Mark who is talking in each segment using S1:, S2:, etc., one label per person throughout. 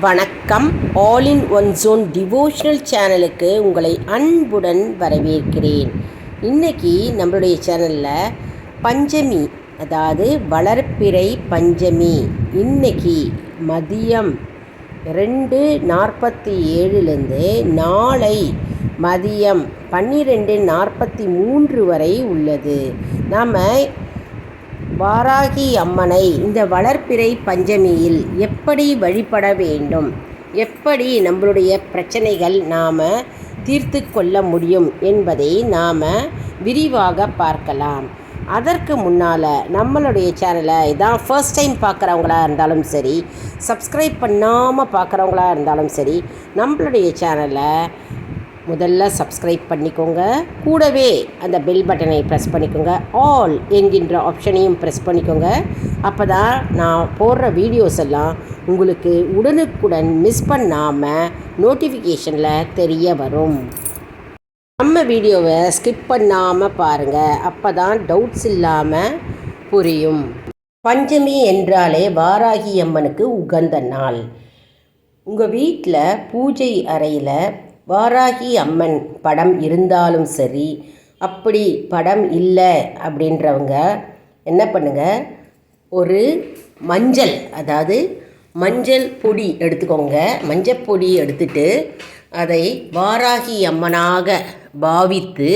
S1: வணக்கம். All in one zone devotional சேனலுக்கு உங்களை அன்புடன் வரவேற்கிறேன். இன்றைக்கி நம்மளுடைய சேனலில் பஞ்சமி அதாவது வளர்ப்பிறை பஞ்சமி. இன்னைக்கு மதியம் ரெண்டு நாற்பத்தி ஏழுலேருந்து நாளை மதியம் பன்னிரெண்டு நாற்பத்தி மூன்று வரை உள்ளது. நாம் வாராகி அம்மனை இந்த வளர்ப்பிறை பஞ்சமியில் எப்படி வழிபட வேண்டும்? எப்படி நம்மளுடைய பிரச்சனைகள் நாம் தீர்த்து கொள்ள முடியும் என்பதை நாம் விரிவாக பார்க்கலாம். அதற்கு முன்னால் நம்மளுடைய சேனலை இதான் ஃபர்ஸ்ட் டைம் பார்க்குறவங்களா இருந்தாலும் சரி சப்ஸ்கிரைப் பண்ணாமல் பார்க்குறவங்களா இருந்தாலும் சரி நம்மளுடைய சேனலை முதல்ல சப்ஸ்கிரைப் பண்ணிக்கோங்க. கூடவே அந்த பெல் பட்டனை ப்ரெஸ் பண்ணிக்கோங்க. ஆல் என்கின்ற ஆப்ஷனையும் ப்ரெஸ் பண்ணிக்கோங்க. அப்போ தான் நான் போடுற வீடியோஸ் எல்லாம் உங்களுக்கு உடனுக்குடன் மிஸ் பண்ணாமல் நோட்டிஃபிகேஷனில் தெரிய வரும். நம்ம வீடியோவை ஸ்கிப் பண்ணாமல் பாருங்கள் அப்போ தான் டவுட்ஸ் இல்லாமல் புரியும். பஞ்சமி என்றாலே வாராகி அம்மனுக்கு உகந்த நாள். உங்கள் வீட்டில் பூஜை அறையில் வாராகி அம்மன் படம் இருந்தாலும் சரி அப்படி படம் இல்லை அப்படின்றவங்க என்ன பண்ணுங்க? ஒரு மஞ்சள் அதாவது மஞ்சள் பொடி எடுத்துக்கோங்க. மஞ்சள் பொடி எடுத்துட்டு அதை வாராகி அம்மனாக பாவித்து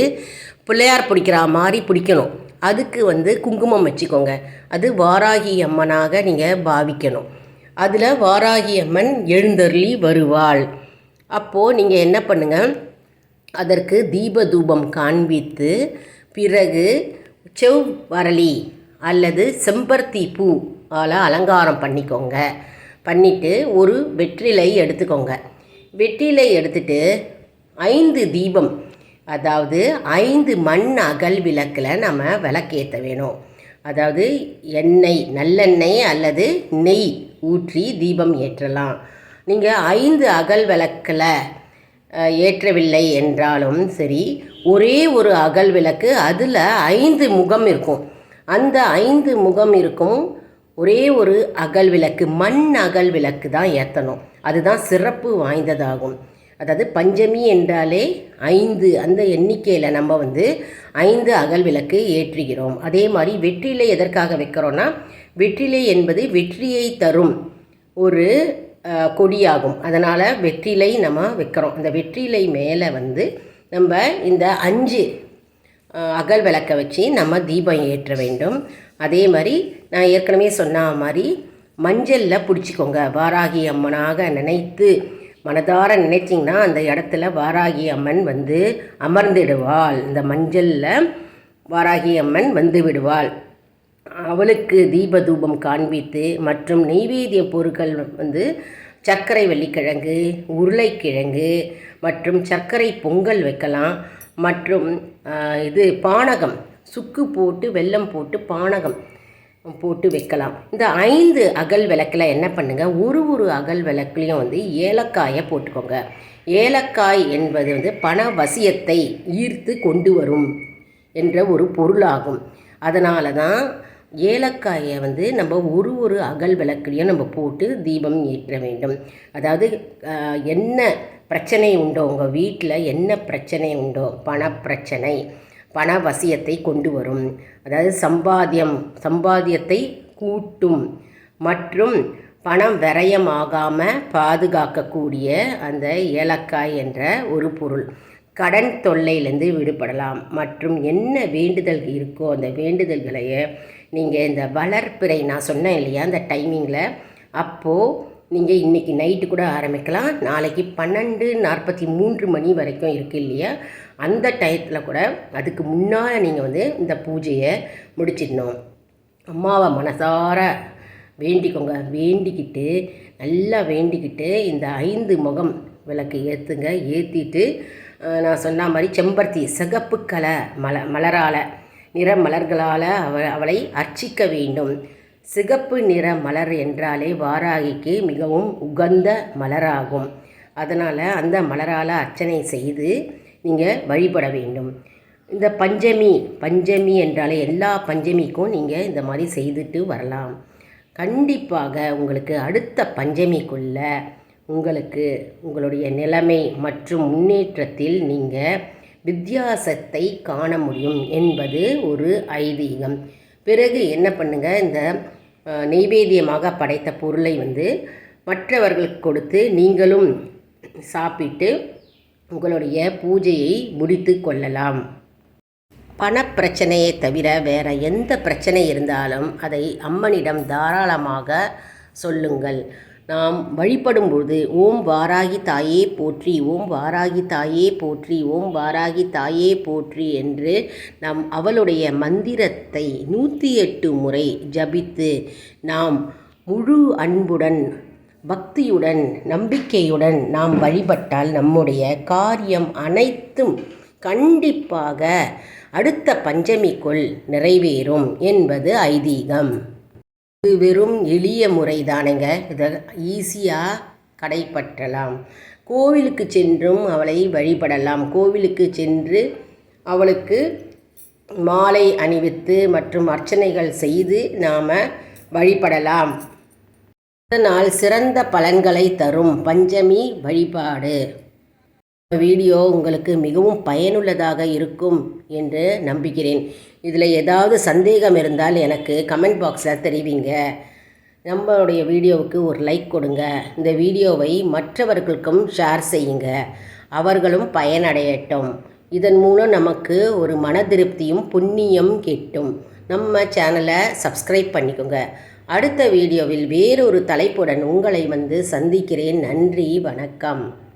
S1: பிள்ளையார் பிடிக்கிற மாதிரி பிடிக்கணும். அதுக்கு வந்து குங்குமம் வச்சுக்கோங்க. அது வாராகி அம்மனாக நீங்கள் பாவிக்கணும். அதில் வாராகி அம்மன் எழுந்தருளி வருவாள். அப்போது நீங்கள் என்ன பண்ணுங்கள் அதற்கு தீப தூபம் காண்பித்து பிறகு செவ்வரளி அல்லது செம்பருத்தி பூ ஆல அலங்காரம் பண்ணிக்கோங்க. பண்ணிவிட்டு ஒரு வெற்றிலை எடுத்துக்கோங்க. வெற்றிலை எடுத்துட்டு ஐந்து தீபம் அதாவது ஐந்து மண் அகல் விளக்கில் நம்ம விளக்கேற்ற வேணும். அதாவது எண்ணெய் நல்லெண்ணெய் அல்லது நெய் ஊற்றி தீபம் ஏற்றலாம். நீங்கள் ஐந்து அகல் விளக்கில் ஏற்றவில்லை என்றாலும் சரி ஒரே ஒரு அகல் விளக்கு அதில் ஐந்து முகம் இருக்கும். அந்த ஐந்து முகம் இருக்கும் ஒரே ஒரு அகல் விளக்கு மண் அகல் விளக்கு தான் ஏற்றணும் அதுதான் சிறப்பு வாய்ந்ததாகும். அதாவது பஞ்சமி என்றாலே ஐந்து அந்த எண்ணிக்கையில் நம்ம வந்து ஐந்து அகல் விளக்கு ஏற்றுகிறோம். அதே மாதிரி வெற்றிலை எதற்காக வைக்கிறோன்னா வெற்றிலை என்பது வெற்றியை தரும் ஒரு கொடியாகும். அதனால் வெற்றிலை நம்ம வைக்கிறோம். அந்த வெற்றிலை மேலே வந்து நம்ம இந்த அஞ்சு அகல் விளக்கை வச்சு நம்ம தீபம் ஏற்ற வேண்டும். அதே மாதிரி நான் ஏற்கனவே சொன்ன மாதிரி மஞ்சளில் பிடிச்சிக்கோங்க. வாராகி அம்மனாக நினைத்து மனதார நினைச்சிங்கன்னா அந்த இடத்துல வாராகி அம்மன் வந்து அமர்ந்திடுவாள். இந்த மஞ்சளில் வாராகி அம்மன் வந்து விடுவாள். அவளுக்கு தீபதூபம் காண்பித்து மற்றும் நெய்வேத்திய பொருட்கள் வந்து சர்க்கரை வெள்ளிக்கிழங்கு உருளைக்கிழங்கு மற்றும் சர்க்கரை பொங்கல் வைக்கலாம். மற்றும் இது பானகம் சுக்கு போட்டு வெல்லம் போட்டு பானகம் போட்டு வைக்கலாம். இந்த ஐந்து அகல் விளக்கில் என்ன பண்ணுங்கள் ஒரு ஒரு அகல் விளக்குலையும் வந்து ஏலக்காயை போட்டுக்கோங்க. ஏலக்காய் என்பது வந்து பண வசியத்தை ஈர்த்து கொண்டு வரும் என்ற ஒரு பொருளாகும். அதனால தான் ஏலக்காயை வந்து நம்ம ஒரு ஒரு அகல் விளக்குலையும் நம்ம போட்டு தீபம் ஏற்ற வேண்டும். அதாவது என்ன பிரச்சனை உண்டோ உங்கள் வீட்டில் என்ன பிரச்சனை உண்டோ பணப்பிரச்சனை பண வசியத்தை கொண்டு வரும். அதாவது சம்பாத்தியம் சம்பாத்தியத்தை கூட்டும் மற்றும் பணம் விரயமாகாமல் பாதுகாக்கக்கூடிய அந்த ஏலக்காய் என்ற ஒரு பொருள். கடன் தொல்லையிலேருந்து விடுபடலாம். மற்றும் என்ன வேண்டுதல் இருக்கோ அந்த வேண்டுதல்களைய நீங்கள் இந்த வளர்ப்பிறை நான் சொன்னேன் இல்லையா அந்த டைமிங்கில் அப்போது நீங்கள் இன்றைக்கி நைட்டு கூட ஆரம்பிக்கலாம். நாளைக்கு பன்னெண்டு நாற்பத்தி மூன்று மணி வரைக்கும் இருக்குது இல்லையா? அந்த டயத்தில் கூட அதுக்கு முன்னால் நீங்கள் வந்து இந்த பூஜையை முடிச்சிடணும். அம்மாவை மனசார வேண்டிக்கோங்க. வேண்டிக்கிட்டு நல்லா வேண்டிக்கிட்டு இந்த ஐந்து முகம் விளக்கு ஏற்றுங்க ஏற்றிட்டு நான் சொன்ன மாதிரி செம்பருத்தி சிகப்பு கலை மல மலரால் நிற மலர்களால் அவ அவளை அர்ச்சிக்க வேண்டும். சிகப்பு நிற மலர் என்றாலே வாராகிக்கு மிகவும் உகந்த மலராகும். அதனால் அந்த மலரால் அர்ச்சனை செய்து நீங்கள் வழிபட வேண்டும். இந்த பஞ்சமி பஞ்சமி என்றாலே எல்லா பஞ்சமிக்கும் நீங்கள் இந்த மாதிரி செய்துட்டு வரலாம். கண்டிப்பாக உங்களுக்கு அடுத்த பஞ்சமிக்குள்ளே உங்களுக்கு உங்களுடைய நிலைமை மற்றும் முன்னேற்றத்தில் நீங்கள் வித்தியாசத்தை காண முடியும் என்பது ஒரு ஐதீகம். பிறகு என்ன பண்ணுங்கள் இந்த அஹ், நெய்வேத்தியமாக படைத்த பொருளை வந்து மற்றவர்களுக்கு கொடுத்து நீங்களும் சாப்பிட்டு உங்களுடைய பூஜையை முடித்து கொள்ளலாம். பணப்பிரச்சனையை தவிர வேறு எந்த பிரச்சனை இருந்தாலும் அதை அம்மனிடம் தாராளமாக சொல்லுங்கள். நாம் வழிபடும்போது ஓம் வாராகி தாயே போற்றி ஓம் வாராகி தாயே போற்றி ஓம் வாராகி தாயே போற்றி என்று நாம் அவளுடைய மந்திரத்தை நூற்றி எட்டு முறை ஜபித்து நாம் முழு அன்புடன் பக்தியுடன் நம்பிக்கையுடன் நாம் வழிபட்டால் நம்முடைய காரியம் அனைத்தும் கண்டிப்பாக அடுத்த பஞ்சமிக்குள் நிறைவேறும் என்பது ஐதீகம். இது வெறும் எளிய முறைதானுங்க. இதை ஈஸியாக கடைப்பற்றலாம். கோவிலுக்கு சென்றும் அவளை வழிபடலாம். கோவிலுக்கு சென்று அவளுக்கு மாலை அணிவித்து மற்றும் அர்ச்சனைகள் செய்து நாம் வழிபடலாம். இதனால் சிறந்த பலன்களை தரும் பஞ்சமி வழிபாடு. வீடியோ உங்களுக்கு மிகவும் பயனுள்ளதாக இருக்கும் என்று நம்புகிறேன். இதில் ஏதாவது சந்தேகம் இருந்தால் எனக்கு கமெண்ட் பாக்ஸில் தெரிவிங்க. நம்மளுடைய வீடியோவுக்கு ஒரு லைக் கொடுங்க. இந்த வீடியோவை மற்றவர்களுக்கும் ஷேர் செய்யுங்க. அவர்களும் பயனடையட்டும். இதன் மூலம் நமக்கு ஒரு மன திருப்தியும் புண்ணியம் கிட்டும். நம்ம சேனலை சப்ஸ்கிரைப் பண்ணிக்கோங்க. அடுத்த வீடியோவில் வேறொரு தலைப்புடன் உங்களை வந்து சந்திக்கிறேன். நன்றி வணக்கம்.